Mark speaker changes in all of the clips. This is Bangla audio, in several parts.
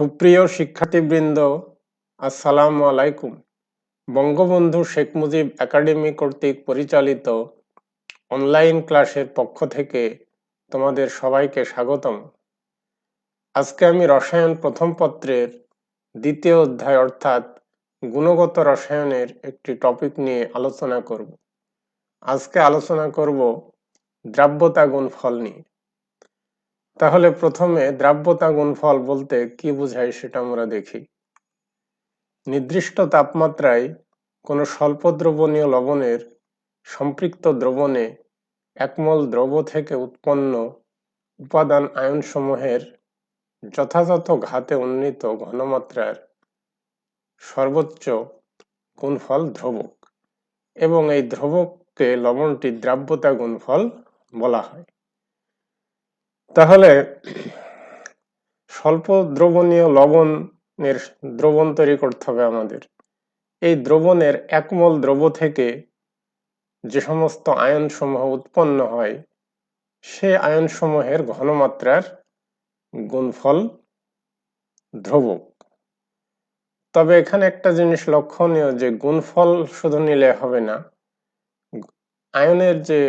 Speaker 1: সুপ্রিয় শিক্ষার্থীবৃন্দ, আসসালামু আলাইকুম। বঙ্গবন্ধু শেখ মুজিব একাডেমি কর্তৃক পরিচালিত অনলাইন ক্লাসের পক্ষ থেকে তোমাদের সবাইকে স্বাগতম। আজকে আমি রসায়ন প্রথম পত্রের দ্বিতীয় অধ্যায় অর্থাৎ গুণগত রসায়নের একটি টপিক নিয়ে আলোচনা করব। আজকে আলোচনা করব দ্রাব্যতা গুণফল নিয়ে। তাহলে প্রথমে দ্রাব্যতা গুণফল বলতে কি বোঝায় সেটা আমরা দেখি। নির্দিষ্ট তাপমাত্রায় কোনো স্বল্প দ্রবণীয় লবণের সম্পৃক্ত দ্রবণে একমল দ্রব থেকে উৎপন্ন উপাদান আয়নসমূহের যথাযথ ঘাতে উন্নীত ঘনমাত্রার সর্বোচ্চ গুণফল ধ্রুবক এবং এই ধ্রুবককে লবণটি দ্রাব্যতা গুণফল বলা হয়। তাহলে স্বল্প দ্রবণীয় লবণের দ্রবণ তৈরি করতে হবে আমাদের। এই দ্রবণের একমল দ্রব থেকে যে সমস্ত আয়ন সমূহ উৎপন্ন হয়, সে আয়ন সমূহের ঘনমাত্রার গুণফল ধ্রুবক তবে এখানে একটা জিনিস লক্ষণীয় যে, গুণফল শুধু নিলে হবে না, আয়নের যে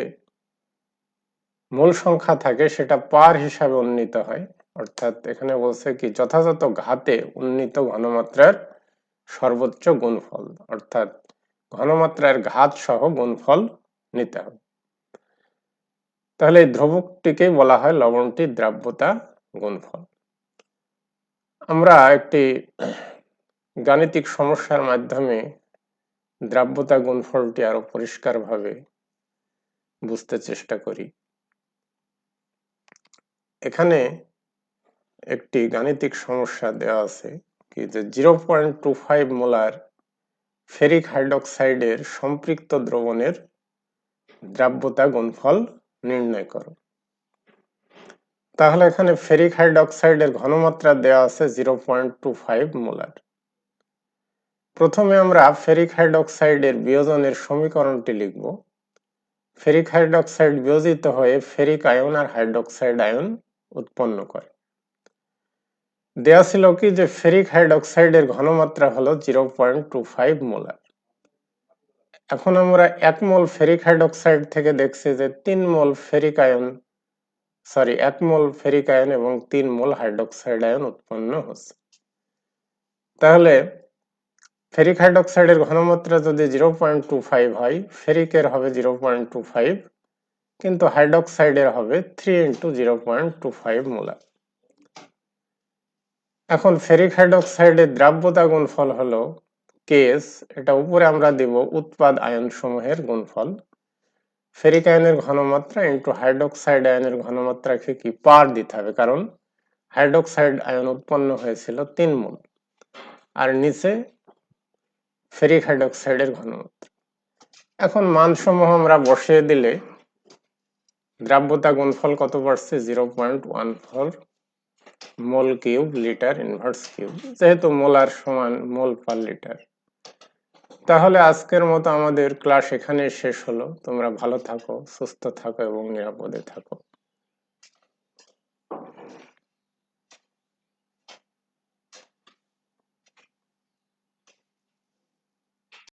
Speaker 1: মূল সংখ্যা থাকে সেটা পার হিসাবে উন্নীত হয়। অর্থাৎ এখানে বলছে কি, যথাযথ ঘাতে উন্নীত ঘনমাত্রার সর্বোচ্চ গুণফল। অর্থাৎ ঘনমাত্রার ঘাত সহ গুণফল নিতে হবে। তাহলে এই ধ্রুবকটিকেই বলা হয় লবণটি দ্রাব্যতা গুণফল। আমরা একটি গাণিতিক সমস্যার মাধ্যমে দ্রাব্যতা গুণফলটি আরও পরিষ্কারভাবে বুঝতে চেষ্টা করি। এখানে একটি গাণিতিক সমস্যা দেওয়া আছে কি যে zero point two five molar ferric হাইড্রক্সাইডের সম্পৃক্ত দ্রবণের দ্রাব্যতা গুণফল নির্ণয় করো। তাহলে এখানে ফেরিক হাইড্রক্সাইডের ঘনমাত্রা দেওয়া আছে zero point two five molar. প্রথমে আমরা ফেরিক হাইড্রক্সাইডের বিয়োজনের সমীকরণটি লিখব। ফেরিক হাইড্রক্সাইড বিয়োজিত হয়ে ফেরিক আয়ন আর হাইড্রক্সাইড আয়ন উৎপন্ন করে দেয়া ছিল কি যে ফেরিক হাইড্রক্সাইডের ঘনমাত্রা হলো zero point two five molar এখন আমরা এক মোল ফেরিক হাইড্রক্সাইড থেকে দেখছি যে তিন মোল ফেরিক আয়ন সরি এক মোল ফেরিক আয়ন এবং তিন মোল হাইড্রক্সাইড আয়ন উৎপন্ন হচ্ছে তাহলে ফেরিক হাইড্রক্সাইডের ঘনমাত্রা যদি জিরো পয়েন্ট টু ফাইভ হয় ফেরিকের হবে জিরো পয়েন্ট টু ফাইভ। কিন্তু হাইড্রক্সাইডের হবে three into zero point two five molar এখন ফেরিক হাইড্রক্সাইডের দ্রাব্যতা গুণফল হলো কেস এটা উপরে আমরা দিব উৎপাদ আয়ন সমূহের গুণফল। ফেরিক আয়নের ঘনমাত্রা ইন্টু হাইড্রক্সাইড আয়নের ঘনমাত্রাকে কি? পার দিতে হবে, কারণ হাইড্রক্সাইড আয়ন উৎপন্ন হয়েছিল তিন মোল, আর নিচে ফেরিক হাইড্রক্সাইডের ঘনমাত্রা। এখন মানসমূহ আমরা বসিয়ে দিলে দ্রাব্যতা গুণফল কত পারছে zero point one four mole cube litre inverse cube. যেহেতু মোলার সমান মোল পার লিটার। তাহলে আজকের মতো আমাদের ক্লাস এখানে শেষ হলো। তোমরা ভালো থাকো, সুস্থ থাকো এবং নিরাপদে থাকো।